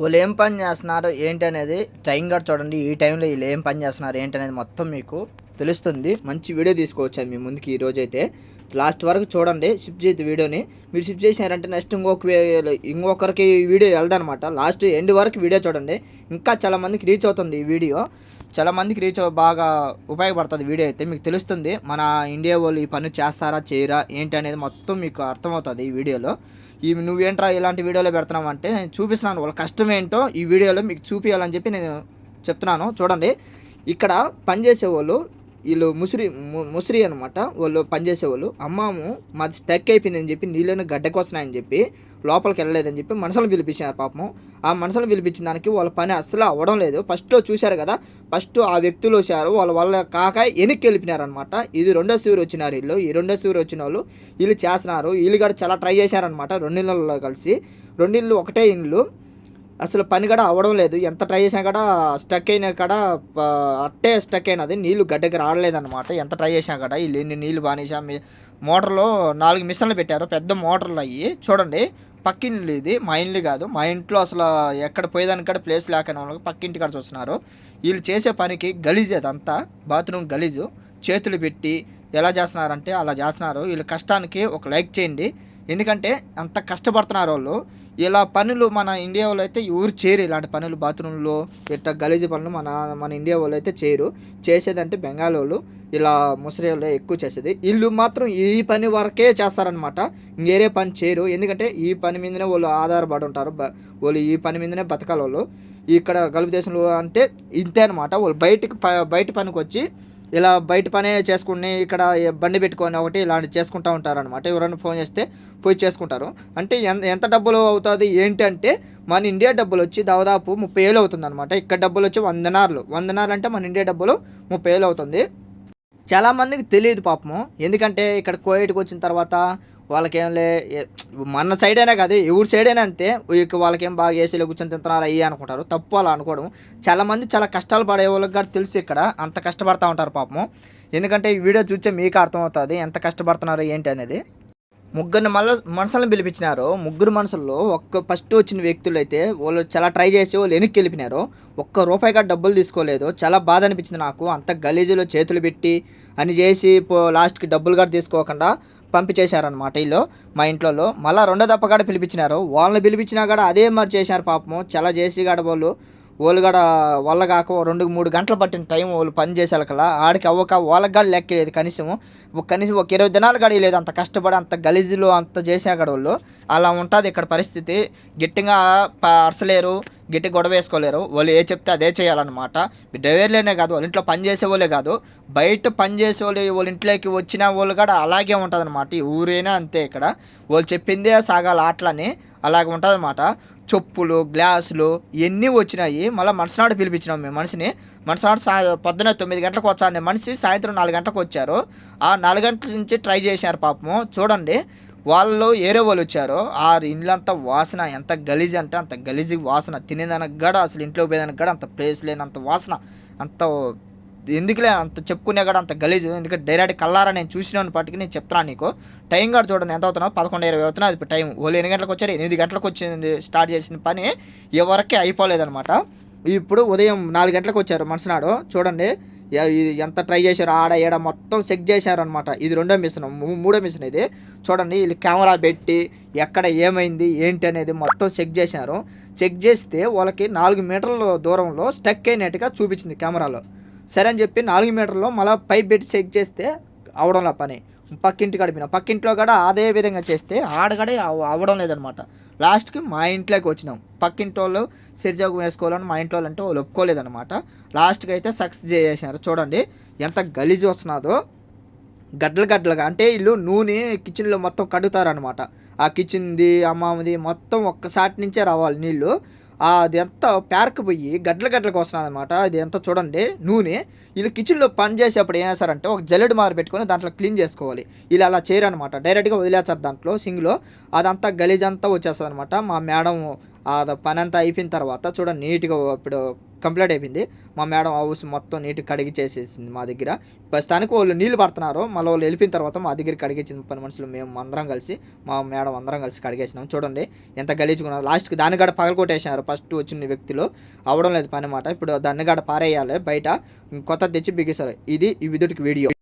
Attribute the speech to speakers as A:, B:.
A: వాళ్ళు ఏం పని చేస్తున్నారు ఏంటి అనేది టైం కూడా చూడండి. ఈ టైంలో వీళ్ళు ఏం పని చేస్తున్నారు ఏంటి అనేది మొత్తం మీకు తెలుస్తుంది. మంచి వీడియో తీసుకోవచ్చు మీ ముందుకి ఈరోజైతే అయితే లాస్ట్ వరకు చూడండి షిఫ్ట్ చేతి వీడియోని. మీరు షిఫ్ట్ చేసినారంటే నెక్స్ట్ ఇంకొక ఇంకొకరికి వీడియో వెళ్దనమాట. లాస్ట్ ఎండ్ వరకు వీడియో చూడండి. ఇంకా చాలా మందికి రీచ్ అవుతుంది ఈ వీడియో. చాలా మందికి రీచ్ బాగా ఉపయోగపడుతుంది వీడియో అయితే. మీకు తెలుస్తుంది మన ఇండియా వాళ్ళు ఈ పని చేస్తారా చేయరా ఏంటి అనేది మొత్తం మీకు అర్థమవుతుంది ఈ వీడియోలో. ఈ నువ్వేంట్రా ఇలాంటి వీడియోలో పెడుతున్నావు అంటే నేను చూపిస్తున్నాను. వాళ్ళ కష్టం ఏంటో ఈ వీడియోలో మీకు చూపించాలని చెప్పి నేను చెప్తున్నాను. చూడండి ఇక్కడ పనిచేసే వీళ్ళు ముసిరి ము- ముసిరి అనమాట వాళ్ళు పనిచేసేవాళ్ళు అమ్మాము మాది స్టక్ అయిపోయిందని చెప్పి నీళ్ళని గడ్డకు వస్తున్నాయని చెప్పి లోపలికి వెళ్ళలేదని చెప్పి మనుషులను పిలిపించారు పాపం ఆ మనుషులను పిలిపించిన దానికి వాళ్ళ పని అస్సలు అవ్వడం లేదు. ఫస్ట్లో చూశారు కదా ఫస్ట్ ఆ వ్యక్తులు వచ్చారు. వాళ్ళ వాళ్ళ కాక వెనక్కి వెళ్ళిపోయినారనమాట ఇది రెండో సూరు వచ్చినారు వీళ్ళు. ఈ రెండో సూరు వచ్చిన వాళ్ళు వీళ్ళు చేస్తున్నారు. వీళ్ళు కూడా చాలా ట్రై చేశారనమాట రెండిళ్ళలో కలిసి. రెండిళ్ళు ఒకటే ఇండ్లు అసలు పని కూడా అవ్వడం లేదు. ఎంత ట్రై చేసినా కూడా స్టక్ అయినా కూడా అట్టే స్టక్ అయినది. నీళ్ళు గడ్డకి రావట్లేదన్నమాట ఎంత ట్రై చేసినా కూడా వీళ్ళు ఎన్ని నీళ్ళు బానేసా మీ మోటార్లో నాలుగు మిషన్లు పెట్టారు. పెద్ద మోటార్లు అయ్యి చూడండి పక్కిండ్లు ఇది మా ఇండ్లు కాదు. మా ఇంట్లో అసలు ఎక్కడ పోయేదానికి కూడా ప్లేస్ లేకనే వాళ్ళకి పక్కింటి కాడ చూస్తున్నారు. వీళ్ళు చేసే పనికి గలీజ్ అదంతా. బాత్రూమ్ గలీజు. చేతులు పెట్టి ఎలా చేస్తున్నారంటే అలా చేస్తున్నారు. వీళ్ళ కష్టానికి ఒక లైక్ చేయండి. ఎందుకంటే అంత కష్టపడుతున్నారు వాళ్ళు. ఇలా పనులు మన ఇండియా వాళ్ళు అయితే ఎవరు చేయరు. ఇలాంటి పనులు బాత్రూంలో ఇట్లా గలీజు పనులు మన మన ఇండియా వాళ్ళు అయితే చేయరు. చేసేదంటే బెంగాల్ వాళ్ళు ఇలా ముసలి వాళ్ళు ఎక్కువ చేసేది. వీళ్ళు మాత్రం ఈ పని వరకే చేస్తారనమాట ఇంకేరే పని చేయరు. ఎందుకంటే ఈ పని మీదనే వాళ్ళు ఆధారపడి ఉంటారు. బ- వాళ్ళు ఈ పని మీదనే బతకాలి వాళ్ళు. ఇక్కడ గల్ఫ్ దేశంలో అంటే ఇంతే అనమాట వాళ్ళు బయటకు ప- బయట పనికి వచ్చి ఇలా బయట పనే చేసుకుని ఇక్కడ బండి పెట్టుకొని ఒకటి ఇలాంటి చేసుకుంటూ ఉంటారనమాట ఎవరైనా ఫోన్ చేస్తే పోయి చేసుకుంటారు. అంటే ఎంత ఎంత డబ్బులు అవుతుంది ఏంటంటే మన ఇండియా డబ్బులు వచ్చి దాదాపు ముప్పై వేలు అవుతుంది అనమాట ఇక్కడ డబ్బులు వచ్చి వందనార్లు. వందనార్లు అంటే మన ఇండియా డబ్బులు ముప్పై వేలు అవుతుంది. చాలామందికి తెలియదు పాపము. ఎందుకంటే ఇక్కడ కోవిడ్కి వచ్చిన తర్వాత వాళ్ళకేం లే మన సైడ్ అయినా కాదు ఎవరి సైడ్ అయినా అంతే. వాళ్ళకేం బాగా ఏసీలో కూర్చొని తింటున్నారు అయ్యి అనుకుంటారు. తప్పు అలా అనుకోవడం. చాలామంది చాలా కష్టాలు పడే వాళ్ళకి కూడా తెలుసు ఇక్కడ. అంత కష్టపడతా ఉంటారు పాపం ఎందుకంటే ఈ వీడియో చూస్తే మీకు అర్థమవుతుంది ఎంత కష్టపడుతున్నారు ఏంటి అనేది. ముగ్గురిని మళ్ళీ మనుషులను పిలిపించినారు. ముగ్గురు మనుషుల్లో ఒక్క ఫస్ట్ వచ్చిన వ్యక్తులు అయితే వాళ్ళు చాలా ట్రై చేసి వాళ్ళు వెనక్కి వెళ్ళిపోయినారు. ఒక్క రూపాయి డబ్బులు తీసుకోలేదు. చాలా బాధ అనిపించింది నాకు. అంత గలీజులో చేతులు పెట్టి అని చేసి పో- లాస్ట్కి డబ్బులు కూడా తీసుకోకుండా పంపించేశారనమాట వీళ్ళు మా ఇంట్లో మళ్ళీ రెండో దప్ప కాడ పిలిపించినారు. వాళ్ళని పిలిపించినా కూడా అదే మరి చేశారు పాపము. చాలా చేసి కూడా వాళ్ళు వాళ్ళు కూడా వాళ్ళ కాక ఓ రెండు మూడు గంటలు పట్టిన టైం వాళ్ళు పని చేసేకల్లా ఆడికి అవ్వక వాళ్ళకి కూడా లెక్కలేదు కనీసం. ఒక కనీసం ఒక ఇరవై దినాలు కూడా లేదు అంత కష్టపడి అంత గలీజులు అంత చేసే వాళ్ళు. అలా ఉంటుంది ఇక్కడ పరిస్థితి. గట్టిగా అరసలేరు. గట్టి గొడవ వేసుకోలేరు. వాళ్ళు ఏ చెప్తే అదే చేయాలన్నమాట. డ్రైవర్లేనే కాదు వాళ్ళ ఇంట్లో పని చేసేవాళ్ళే కాదు. బయట పని వాళ్ళు వాళ్ళ ఇంట్లోకి వచ్చిన వాళ్ళు కూడా అలాగే ఉంటుంది అనమాట ఈ ఊరైనా అంతే ఇక్కడ. వాళ్ళు చెప్పిందే సాగాలి ఆటలని అలాగే ఉంటుంది అనమాట చెప్పులు గ్లాసులు ఇవన్నీ వచ్చినాయి మళ్ళీ మనసునాడు పిలిపించినాం మేము మనిషిని. మనసునాడు సా పొద్దున తొమ్మిది గంటలకు వచ్చాను మనిషి సాయంత్రం నాలుగు గంటలకు వచ్చారు. ఆ నాలుగు గంటల నుంచి ట్రై చేశారు పాపము. చూడండి వాళ్ళలో ఏరే వాళ్ళు వచ్చారు ఆ ఇండ్లంతా వాసన ఎంత గలీజ్ అంటే అంత గలీజ్ వాసన. తినేదానికి కూడా అసలు ఇంట్లో పోయేదానికి కూడా అంత ప్లేస్ లేనంత వాసన. అంత ఎందుకులే అంత చెప్పుకునే కూడా అంత గలీజ్. ఎందుకంటే డైరెక్ట్ కల్లారా నేను చూసిన పాటికి నేను చెప్తున్నాను నీకు. టైం కూడా చూడండి ఎంత అవుతున్నా పదకొండు ఇరవై అవుతున్నా అది టైం. వాళ్ళు ఎన్ని గంటలకు వచ్చారు? ఎనిమిది గంటలకు వచ్చింది స్టార్ట్ చేసిన పని ఎవరికి అయిపోలేదనమాట ఇప్పుడు ఉదయం నాలుగు గంటలకు వచ్చారు మనసునాడు చూడండి ఎంత ట్రై చేశారు ఆడ ఏడ మొత్తం చెక్ చేశారనమాట ఇది రెండో మిషన్ మూడో మిషన్ ఇది. చూడండి వీళ్ళు కెమెరా పెట్టి ఎక్కడ ఏమైంది ఏంటి అనేది మొత్తం చెక్ చేశారు. చెక్ చేస్తే వాళ్ళకి నాలుగు మీటర్ల దూరంలో స్టక్ అయినట్టుగా చూపించింది కెమెరాలో సరే అని చెప్పి నాలుగు మీటర్లో మళ్ళీ పైప్ పెట్టి చెక్ చేస్తే అవడంలా పని. పక్కింటి గడిపిన పక్కింట్లో కూడా అదే విధంగా చేస్తే ఆడగడే అవ్వడం లేదనమాట లాస్ట్కి మా ఇంట్లోకి వచ్చినాం. పక్కింటి వాళ్ళు సిరిజోగం వేసుకోవాలని మా ఇంట్లో వాళ్ళు అంటే వాళ్ళు ఒప్పుకోలేదనమాట లాస్ట్కి అయితే సక్సెస్ చేసేసారు చూడండి ఎంత గలీజ్ వస్తున్నదో. గడ్డలు గడ్డలుగా అంటే వీళ్ళు నూనె కిచెన్లో మొత్తం కడుగుతారనమాట ఆ కిచెన్ది అమ్మమ్మది మొత్తం ఒక్కసాటి నుంచే రావాలి నీళ్ళు. అది ఎంత పేరకపోయి గడ్డల గడ్డలకు వస్తుంది అనమాట అది ఎంత చూడండి నూనె. వీళ్ళు కిచెన్లో పని చేసేప్పుడు ఏం చేస్తారంటే ఒక జల్లెడు మారు పెట్టుకొని దాంట్లో క్లీన్ చేసుకోవాలి. వీళ్ళు అలా చేయరనమాట డైరెక్ట్గా వదిలేస్తారు దాంట్లో సింగ్లో అదంతా గలీజ్ అంతా వచ్చేస్తుంది అనమాట మా మేడం ఆ పని అంతా అయిపోయిన తర్వాత చూడండి నీట్గా ఇప్పుడు కంప్లీట్ అయిపోయింది. మా మేడం హౌస్ మొత్తం నీట్గా కడిగి చేసేసింది మా దగ్గర. ప్రస్తుతానికి వాళ్ళు నీళ్ళు పడుతున్నారు. మళ్ళీ వాళ్ళు వెళ్ళిపోయిన తర్వాత మా దగ్గర కడిగించిన పని మనుషులు. మేము అందరం కలిసి మా మేడం అందరం కలిసి కడిగేసినాం. చూడండి ఎంత గలీజుకున్నారు లాస్ట్కి దాన్ని గడ పగలకొట్టేసినారు ఫస్ట్ వచ్చిన వ్యక్తులు. అవడం లేదు పని మాట. ఇప్పుడు దాన్ని గడ పారేయాలి. బయట కొత్త తెచ్చి బిగిస్తారు. ఇది ఈ విధుడికి వీడియో.